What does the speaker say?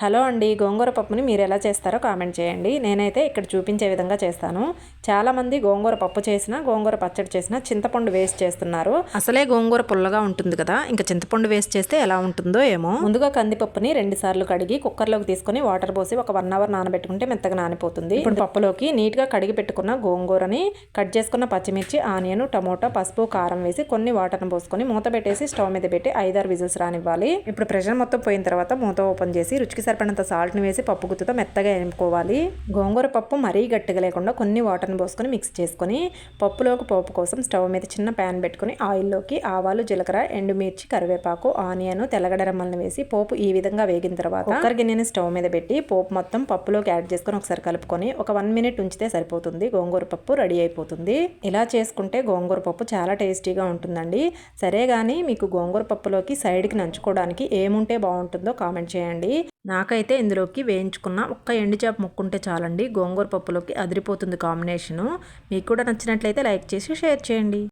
Hello అండి గోంగూర పప్పుని మీరు ఎలా చేస్తారో కామెంట్ చేయండి. నేనైతే ఇక్కడ చూపించే విధంగా చేస్తాను. చాలామంది గోంగూర పప్పు చేసినా గోంగూర పచ్చడి చేసినా చింతపండు వేస్ట్ చేస్తున్నారు. అసలే గోంగూర పుల్లగా ఉంటుంది కదా ఇంకా చింతపండు వేస్ట్ చేస్తే ఎలా ఉంటుందో ఏమో. ముందుగా కందిపప్పుని రెండు సార్లు కడిగి కుక్కర్లోకి తీసుకొని వాటర్ పోసి ఒక వన్ అవర్ నానబెట్టుకుంటే మెత్తగా నానిపోతుంది. ఇప్పుడు పప్పులోకి నీట్గా కడిగి పెట్టుకున్న గోంగూరని కట్ చేసుకున్న పచ్చిమిర్చి ఆనియన్ టమోటా పసుపు కారం వేసి కొన్ని వాటర్ని పోసుకొని మూత పెట్టేసి స్టవ్ మీద పెట్టి ఐదారు విజిల్స్ రానివ్వాలి. ఇప్పుడు ప్రెషర్ మొత్తం పోయిన తర్వాత మూత ఓపెన్ చేసి రుచికి సరిపడినంత సాల్ట్ని వేసి పప్పు గుత్తుతో మెత్తగా ఎనుకోవాలి గోంగూర పప్పు మరీ గట్టిగా లేకుండా కొన్ని వాటర్ని పోసుకొని మిక్స్ చేసుకొని పప్పులోకి పోపు కోసం స్టవ్ మీద చిన్న ప్యాన్ పెట్టుకుని ఆయిల్లోకి ఆవాలు జీలకర్ర ఎండుమిర్చి కరివేపాకు ఆనియన్ తెల్లగడ్డ రెమ్మల్ని వేసి పోపు ఈ విధంగా వేగిన తర్వాత కుక్కర్ గిన్నెని స్టవ్ మీద పెట్టి పోపు మొత్తం పప్పులోకి యాడ్ చేసుకొని ఒకసారి కలుపుకొని ఒక వన్ మినిట్ ఉంచితే సరిపోతుంది. గోంగూర పప్పు రెడీ అయిపోతుంది. ఇలా చేసుకుంటే గోంగూర పప్పు చాలా టేస్టీగా ఉంటుందండి. సరే కానీ మీకు గోంగూర పప్పులోకి సైడ్కి నంచుకోవడానికి ఏముంటే బాగుంటుందో కామెంట్ చేయండి. నాకైతే ఇందులోకి వేయించుకున్న ఒక్క ఎండుచేప ముక్కుంటే చాలండి. గోంగూర పప్పులోకి అదిరిపోతుంది కాంబినేషను. మీకు కూడా నచ్చినట్లయితే లైక్ చేసి షేర్ చేయండి.